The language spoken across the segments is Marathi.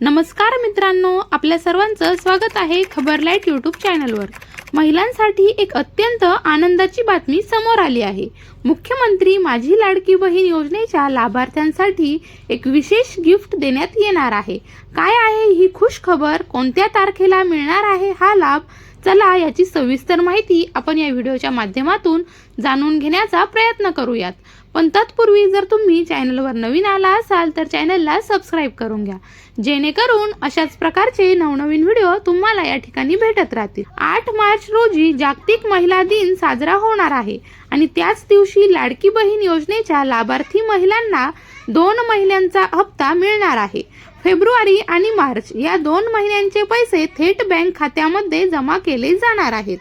नमस्कार मित्रांनो आपल्या सर्वांचं स्वागत आहे खबरलाईट यूट्यूब चॅनलवर. महिलांसाठी एक अत्यंत आनंदाची बातमी समोर आली आहे. मुख्यमंत्री माझी लाडकी बहीण योजनेच्या लाभार्थ्यांसाठी एक विशेष गिफ्ट देण्यात येणार आहे. काय आहे ही खुश खबर? कोणत्या तारखेला मिळणार आहे हा लाभ? चला याची सविस्तर माहिती आपण या व्हिडिओच्या माध्यमातून जाणून घेण्याचा प्रयत्न करूयात. पण तत्पूर्वी जर तुम्ही चॅनलवर नवीन आला असाल तर चॅनलला सबस्क्राईब करून घ्या. जेणेकरून अशाच प्रकारचे नवनवीन व्हिडिओ तुम्हाला या ठिकाणी भेटत राहतील. आठ मार्च रोजी जागतिक महिला दिन साजरा होणार आहे आणि त्याच दिवशी लाडकी बहीण योजनेच्या लाभार्थी महिलांना दोन महिन्यांचा हप्ता मिळणार आहे. फेब्रुवारी आणि मार्च या दोन महिन्यांचे पैसे थेट बँक खात्यामध्ये जमा केले जाणार आहेत.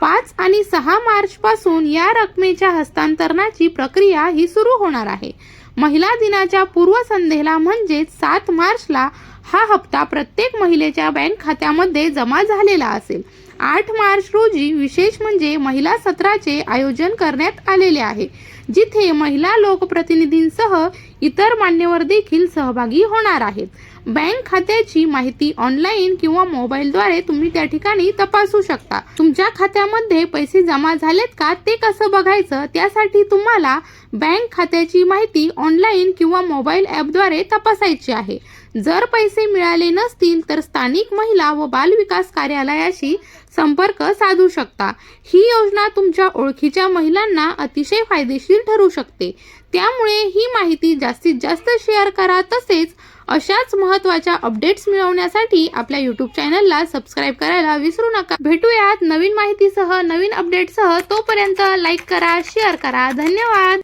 पाच आणि सहा मार्चपासून या रकमेच्या हस्तांतरणाची प्रक्रिया ही सुरू होणार आहे. महिला दिनाच्या पूर्वसंध्येला म्हणजेच सात मार्चला हा हप्ता प्रत्येक महिलेच्या बँक खात्यामध्ये जमा झालेला असेल. आठ मार्च रोजी विशेष म्हणजे महिला सत्राचे आयोजन करण्यात आलेले आहे जिथे महिला लोकप्रतिनिधींसह इतर मान्यवर देखील सहभागी होणार आहेत. बँक खात्याची माहिती ऑनलाईन किंवा मोबाईलद्वारे तुम्ही त्या ठिकाणी तपासू शकता. तुमच्या खात्यामध्ये पैसे जमा झालेत का ते कसं बघायचं त्यासाठी तुम्हाला बँक खात्याची माहिती ऑनलाईन किंवा मोबाईल ॲपद्वारे तपासायची आहे. जर पैसे मिळाले नसतील तर स्थानिक महिला व बाल विकास कार्यालयाशी संपर्क साधू शकता. ही योजना तुमच्या ओळखीच्या महिलांना अतिशय फायदेशीर ठरू शकते. त्यामुळे ही माहिती जास्तीत जास्त शेअर करा. तसेच अशाच महत्त्वाच्या अपडेट्स मिळवण्यासाठी आपल्या यूट्यूब चॅनलला सबस्क्राईब करायला विसरू नका. भेटूयात नवीन माहितीसह नवीन अपडेटसह तोपर्यंत लाईक करा शेअर करा. धन्यवाद!